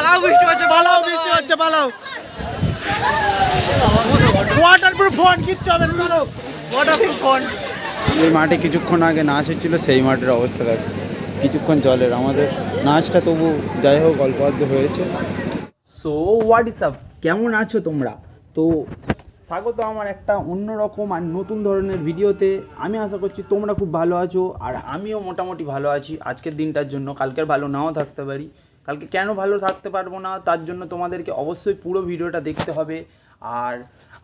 পালাও বৃষ্টি হচ্ছে পালাও বৃষ্টি হচ্ছে পালাও। ওয়াটার ফোন কিচ্ছু হবে না পালাও। ওয়াটারপ্রুফ ফোন এই মাঠে কিছুক্ষণ আগে নাচ হচ্ছিল সেই মাঠের অবস্থা দেখো। কিছুক্ষণ জলের আমাদের নাচটা তবু যাই হোক অল্প অল্প হয়েছে। সো হোয়াট ইস আপ কেমন আছো তোমরা? তো স্বাগত আমার একটা অন্যরকম আর নতুন ধরনের ভিডিওতে। আমি আশা করছি তোমরা খুব ভালো আছো আর আমিও মোটামুটি ভালো আছি। আজকের দিনটার জন্য কালকের ভালো নাও থাকতে পারি। কালকে কেন ভালো থাকতে পারব না? তার জন্য তোমাদেরকে অবশ্যই পুরো ভিডিওটা দেখতে হবে। আর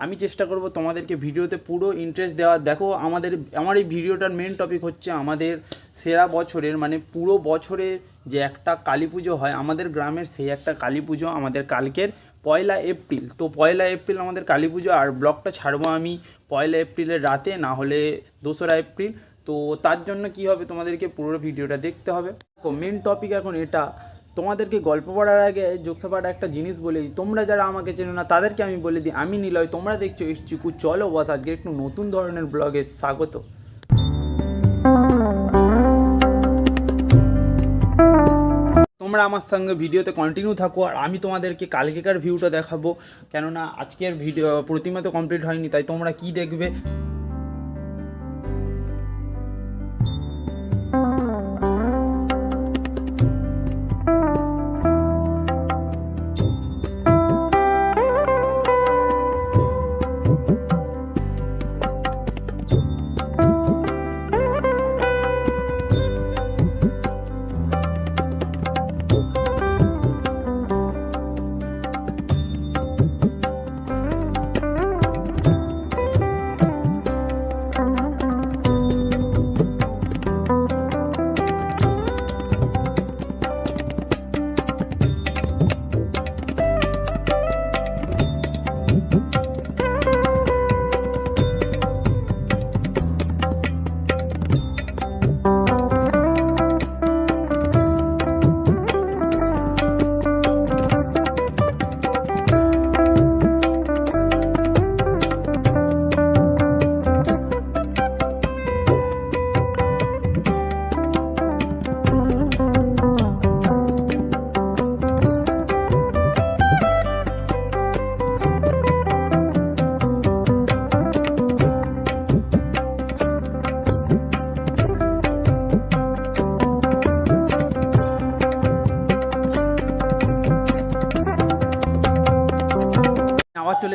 আমি চেষ্টা করব তোমাদেরকে ভিডিওতে পুরো ইন্টারেস্ট দেওয়ার। দেখো, আমাদের, আমার এই ভিডিওটার মেন টপিক হচ্ছে আমাদের সেরা বছরের মানে পুরো বছরে যে একটা কালী পুজো হয়, আমাদের গ্রামের সেই একটা কালী পুজো আমাদের কালকের পয়লা এপ্রিল। তো পয়লা এপ্রিল আমাদের কালী পুজো, আর ব্লগটা ছাড়বো আমি পয়লা এপ্রিলের রাতে, না হলে দোসরা এপ্রিল। তো তার জন্য কি হবে তোমাদেরকে পুরো ভিডিওটা দেখতে হবে। মেন টপিক এখন এটা। তোমাদেরকে গল্প পড়ার আগে যোগসাপাটা একটা জিনিস বলে দিই। তোমরা যারা আমাকে চেনো না, তাদেরকে আমি বলে দিই, আমি নিলয়, তোমরা দেখছ ইসচুকু চলো বস, আজকে একটু নতুন ধরনের ব্লগে স্বাগত। তোমরা আমার সঙ্গে ভিডিওতে কন্টিনিউ থাকো, আর আমি তোমাদেরকে কালকেকার ভিউটা দেখাবো। কেননা আজকের ভিডিও প্রতিমা তো কমপ্লিট হয়নি, তাই তোমরা কি দেখবে?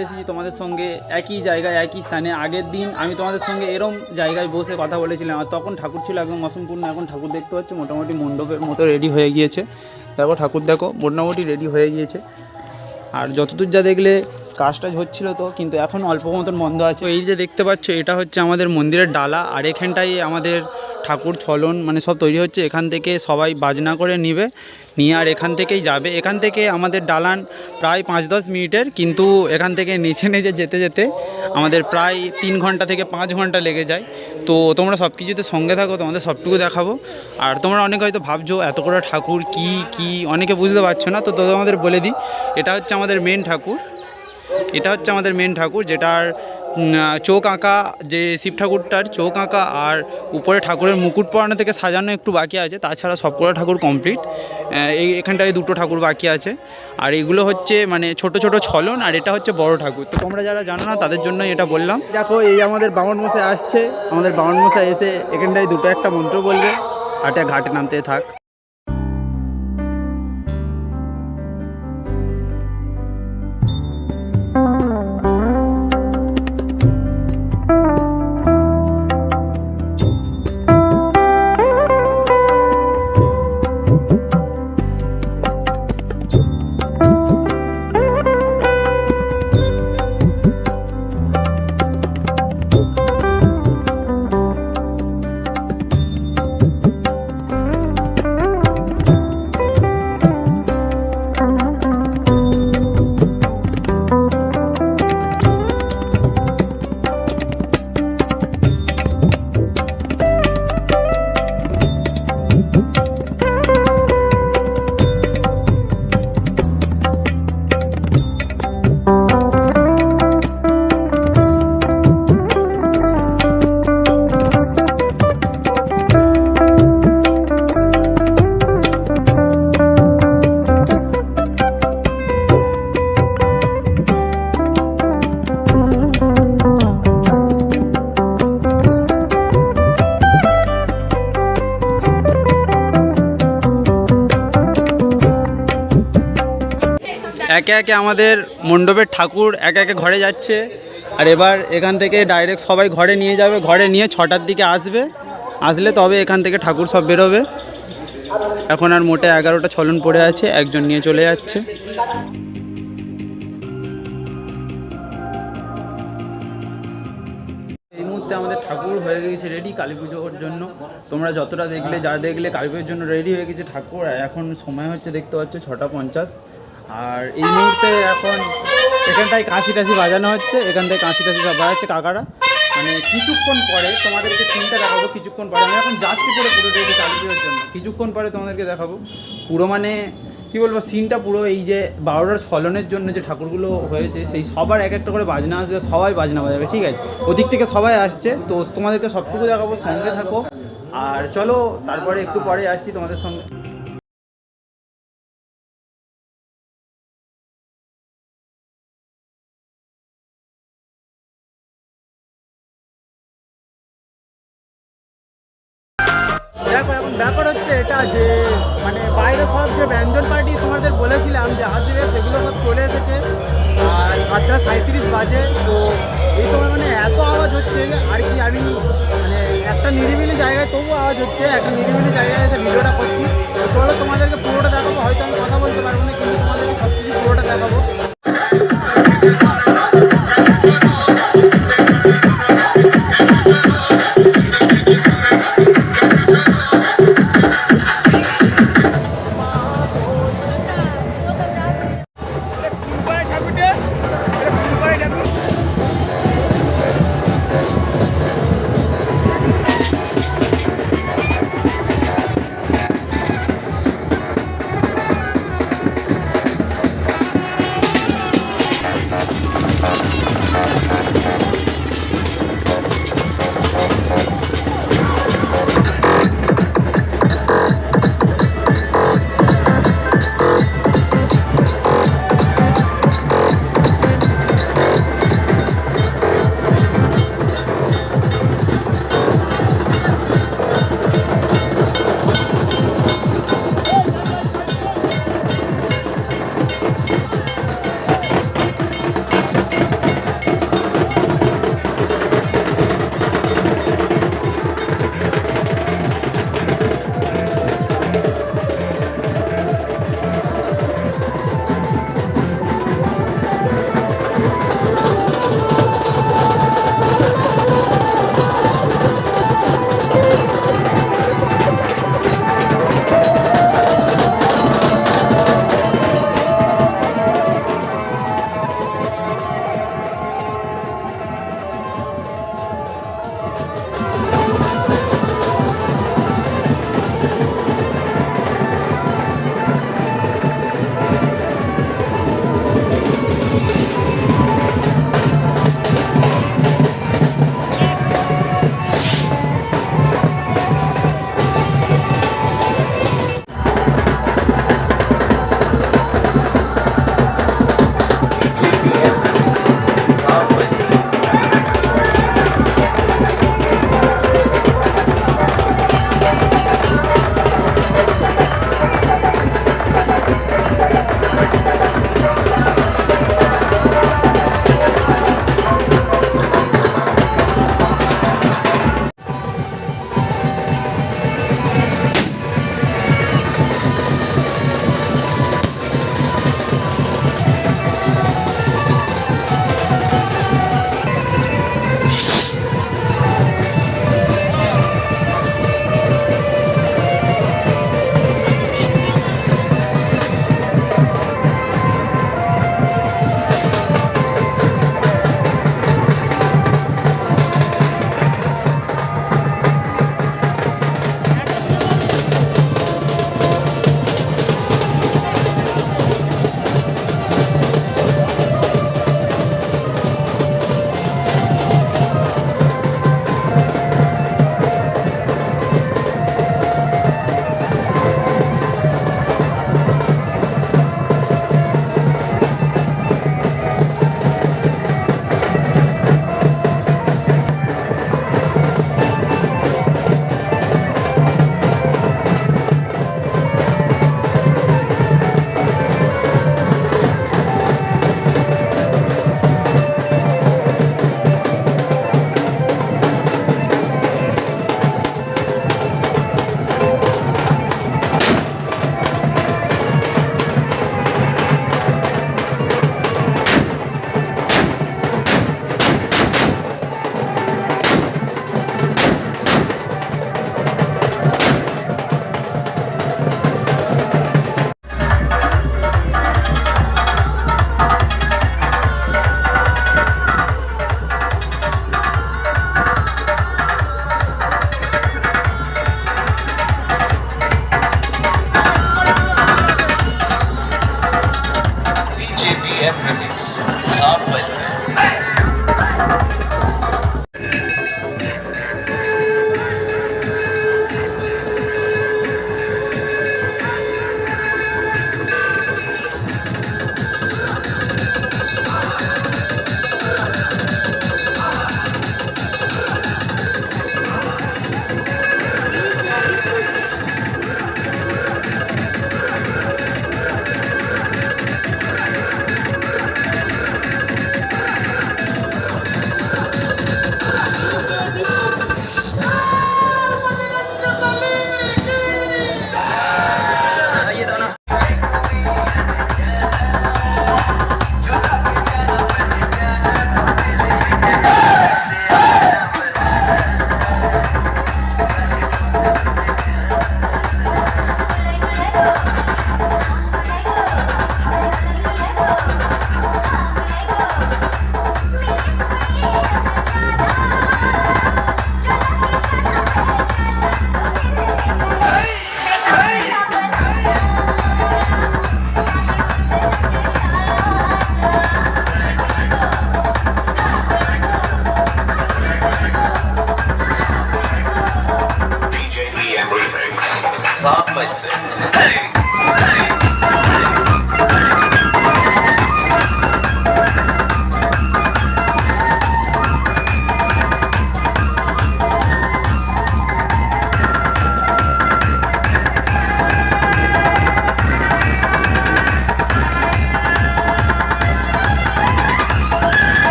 চলে এসেছি তোমাদের সঙ্গে একই জায়গায়, একই স্থানে। আগের দিন আমি তোমাদের সঙ্গে এরম জায়গায় বসে কথা বলেছিলাম, আর তখন ঠাকুর ছিল একদম অসম্পূর্ণ এখন ঠাকুর দেখতে পাচ্ছ, মোটামুটি মণ্ডপের মতো রেডি হয়ে গিয়েছে। দেখো, ঠাকুর দেখো, মোটামুটি রেডি হয়ে গিয়েছে। আর যতদূর যা দেখলে কাজটা হচ্ছিল তো, কিন্তু এখন অল্প মতন বন্ধ আছে। এই যে দেখতে পাচ্ছ, এটা হচ্ছে আমাদের মন্দিরের ডালা, আর এখানটাই আমাদের ঠাকুর ছলন মানে সব তৈরি হচ্ছে, এখান থেকে সবাই বাজনা করে নিবে, নিয়ে আর এখান থেকেই যাবে। এখান থেকে আমাদের ডালান প্রায় পাঁচ দশ মিনিটের, কিন্তু এখান থেকে নিচে নিচে যেতে যেতে আমাদের প্রায় তিন ঘণ্টা থেকে পাঁচ ঘণ্টা লেগে যায়। তো তোমরা সব কিছুতে সঙ্গে থাকো, তোমাদের সবটুকু দেখাবো। আর তোমরা অনেকে হয়তো ভাবছ, এত করে ঠাকুর কি কি? অনেকে বুঝতে পারছ না, তো তোমাদের বলে দিই, এটা হচ্ছে আমাদের মেন ঠাকুর। এটা হচ্ছে আমাদের মেন ঠাকুর, যেটার চোখ আঁকা, যে শিব ঠাকুরটার চোখ আঁকা আর উপরে ঠাকুরের মুকুট পরানো থেকে সাজানো একটু বাকি আছে, তাছাড়া সবকটা ঠাকুর কমপ্লিট এই, এখানটায় দুটো ঠাকুর বাকি আছে। আর এগুলো হচ্ছে মানে ছোট ছোট ছলন, আর এটা হচ্ছে বড় ঠাকুর। তো তোমরা যারা জানো না, তাদের জন্য এটা বললাম। দেখো, এই আমাদের বামন মশাই আসছে। আমাদের বামন মশাই এসে এখানটায় দুটো একটা মন্ত্র বলবে হাটে ঘাটে নামতে থাক। একে একে আমাদের মণ্ডপের ঠাকুর একে একে ঘরে যাচ্ছে। আর এবার এখান থেকে ডাইরেক্ট সবাই ঘরে নিয়ে যাবে, ঘরে নিয়ে ছটার দিকে আসবে। আসলে তবে এখান থেকে ঠাকুর সব বেরোবে। এখন আর মোটে এগারোটা ছলন পড়ে আছে, একজন নিয়ে চলে যাচ্ছে। এই মুহূর্তে আমাদের ঠাকুর হয়ে গেছে রেডি কালী পুজোর জন্য। তোমরা যতটা দেখলে, যা দেখলে কালী পুজোর জন্য রেডি হয়ে গেছে ঠাকুর। এখন সময় হচ্ছে, দেখতে পাচ্ছ, ছটা পঞ্চাশ। আর এই মুহূর্তে এখন এখানটায় কাঁচি টাঁচি বাজানো হচ্ছে এখান থেকে কাঁচি টাঁচি বাজাচ্ছে কাকারা। মানে কিছুক্ষণ পরে তোমাদেরকে সিনটা দেখাবো, কিছুক্ষণ পরে। আমি এখন যাচ্ছি পুরো পুরো কালী পুজোর জন্য। কিছুক্ষণ পরে তোমাদেরকে দেখাবো। পুরো মানে কি বলব সিনটা পুরো এই যে বারোটার ছলনের জন্য যে ঠাকুরগুলো হয়েছে, সেই সবার এক একটা করে বাজনা আসবে, সবাই বাজনা বাজাবে, ঠিক আছে? ওদিক থেকে সবাই আসছে, তো তোমাদেরকে সবটুকু দেখাবো, সঙ্গে থাকো। আর চলো, তারপরে একটু পরে আসছি তোমাদের সঙ্গে। দেখো, এখন ব্যাপার হচ্ছে এটা যে মানে বাইরে সব যে ব্যঞ্জন পার্টি তোমাদের বলেছিলাম, যে আসবে সেগুলো সব চলে এসেছে। আর সাতটা সাঁত্রিশ বাজে, তো এই সময় মানে এত আওয়াজ হচ্ছে যে আর কি আমি মানে একটা নিরিবিলি জায়গায় তবু আওয়াজ হচ্ছে, একটা নিরিবিলি জায়গায় এসে ভিডিওটা করছি। তো চলো তোমাদেরকে পুরোটা দেখাবো, হয়তো আমি কথা বলতে পারব না, কিন্তু তোমাদেরকে সব কিছু পুরোটা দেখাবো।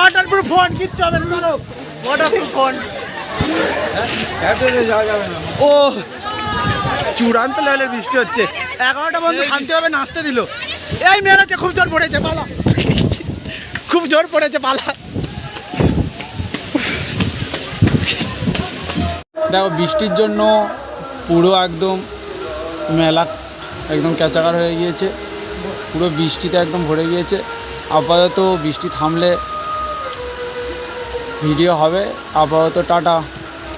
ওয়াটার প্রুফ ফোন কিচ্ছু হবে না পালাও ওয়াটারপ্রুফ ফোন ও। চূড়ান্ত লেভেলের বৃষ্টি হচ্ছে। এগারোটা বন্ধু শান্তিভাবে নাচতে দিল। এই মেরেছে খুব জোর পড়েছে পালা। খুব জোর পড়েছে পালা। দেখো বৃষ্টির জন্য পুরো একদম মেলা একদম ক্যাচাকার হয়ে গিয়েছে। পুরো বৃষ্টিতে একদম ভরে গিয়েছে। আপাতত বৃষ্টি থামলে ভিডিও হবে। আপাতত টাটা।